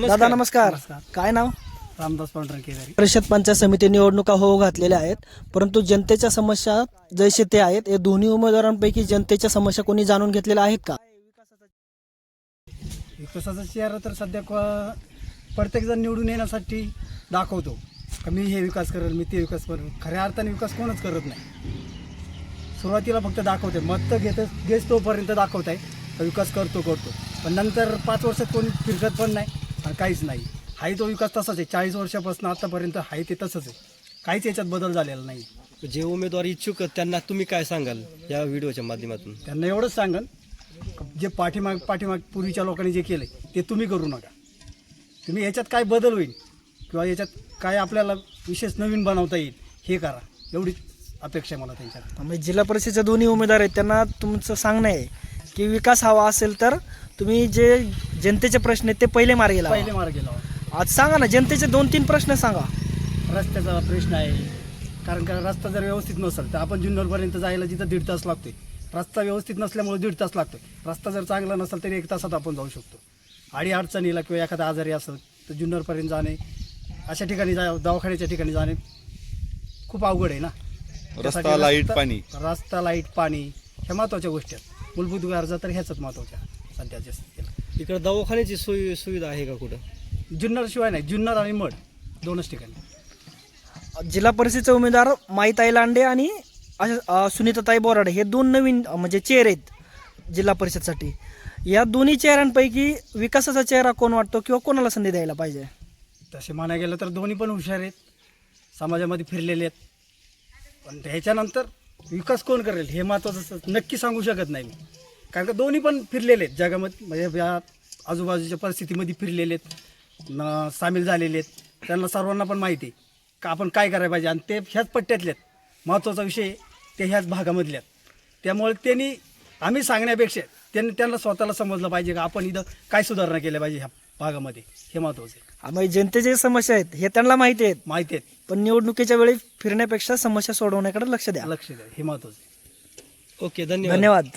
दादा नमस्कार. काय नाव? रामदास पांढरण केदारी. परिषद पंचायत समिती निवडणुका होऊ घातलेल्या आहेत परंतु जनतेच्या समस्या जैसे ते आहेत हे दोन्ही उमेदवारांपैकी जनतेच्या समस्या कोणी जाणून घेतलेल्या आहेत का? विकासाचा चेहरा तर सध्या क- प्रत्येकजण निवडून येण्यासाठी दाखवतो. का मी हे विकास करेल मी ते विकास करेल. खऱ्या अर्थाने विकास कोणच करत नाही. सुरुवातीला फक्त दाखवते. मत तर घेत घेच तोपर्यंत दाखवत आहे का विकास करतो करतो. पण नंतर पाच वर्षात कोणी फिरकत पण नाही. काहीच नाही. हाही तो विकास तसाच आहे. चाळीस वर्षापासून आतापर्यंत हाही ते तसंच आहे. काहीच याच्यात बदल झालेला नाही. जे उमेदवार इच्छुक आहेत त्यांना तुम्ही काय सांगाल या व्हिडिओच्या माध्यमातून? त्यांना एवढंच सांगन. जे पाठीमाग पाठीमाग पूर्वीच्या लोकांनी जे केलं ते तुम्ही करू नका. तुम्ही याच्यात काय बदल होईल किंवा याच्यात काय आपल्याला विशेष नवीन बनवता येईल हे करा. एवढीच अपेक्षा आहे मला त्यांच्यात म्हणजे जिल्हा परिषदेचे दोन्ही उमेदवार आहेत त्यांना तुमचं सांगणं आहे की विकास हवा असेल तर तुम्ही जे जनतेचे प्रश्न आहेत ते पहिले मार्गी लावा पहिले मार्ग गेला. आज सांगा ना जनतेचे दोन तीन प्रश्न सांगा. रस्त्याचा प्रश्न आहे. कारण का रस्ता जर व्यवस्थित नसेल तर आपण जुन्नरपर्यंत जायला जिथं दीड तास लागतोय. रस्ता व्यवस्थित नसल्यामुळे दीड तास लागतोय. रस्ता जर चांगला नसेल तरी एक तासात आपण जाऊ शकतो. अडी अडचणीला किंवा एखादा आजारी असेल तर जुन्नरपर्यंत जाणे अशा ठिकाणी जा दवाखान्याच्या ठिकाणी जाणे खूप अवघड आहे ना. त्यासाठी रस्ता, लाइट, पाणी. रस्ता लाइट पाणी ह्या महत्त्वाच्या गोष्टी आहेत. मूलभूत गरजा तर ह्याच महत्त्वाच्या सध्याच्या स्थितीला इकडे दवाखान्याची सोयी सुविधा आहे का कुठं? जुन्नर शिवाय नाही जुन्नर आणि मड दोनच ठिकाणी. जिल्हा परिषदेचे उमेदवार माईताई लांडे आणि अशा- अ, सुनीताताई बोराडे हे दोन नवीन अ, म्हणजे चेहरे आहेत जिल्हा परिषदसाठी. या दोन्ही चेहऱ्यांपैकी विकासाचा चेहरा कोण वाटतो किंवा कोणाला संधी द्यायला पाहिजे? तसे म्हणायला गेलं तर दोन्ही पण हुशार आहेत. समाजामध्ये फिरलेले आहेत. पण ह्याच्यानंतर विकास कोण करेल हे महत्त्वाचं नक्की सांगू शकत नाही मी. कारण का दोन्ही पण फिरलेले आहेत जगामध्ये. म्हणजे या आजूबाजूच्या परिस्थितीमध्ये फिरलेले आहेत न सामील झालेले आहेत. त्यांना सर्वांना पण माहिती आहे का आपण काय करायला पाहिजे. आणि ते ह्याच पट्ट्यातले आहेत. महत्त्वाचा विषय ते ह्याच भागामधले आहेत. त्यामुळे त्यांनी आम्ही सांगण्यापेक्षा त्यांनी त्यांना स्वतःला समजलं पाहिजे का आपण इथं काय सुधारणा केल्या पाहिजे ह्या भागामध्ये. हे महत्त्वाचं आहे. आम्ही जनतेचे जे समस्या आहेत हे त्यांना माहिती आहेत. माहिती आहेत. पण निवडणुकीच्या वेळी फिरण्यापेक्षा समस्या सोडवण्याकडे लक्ष द्या. लक्ष द्या. हे महत्वाचं आहे. ओके धन्यवाद. धन्यवाद.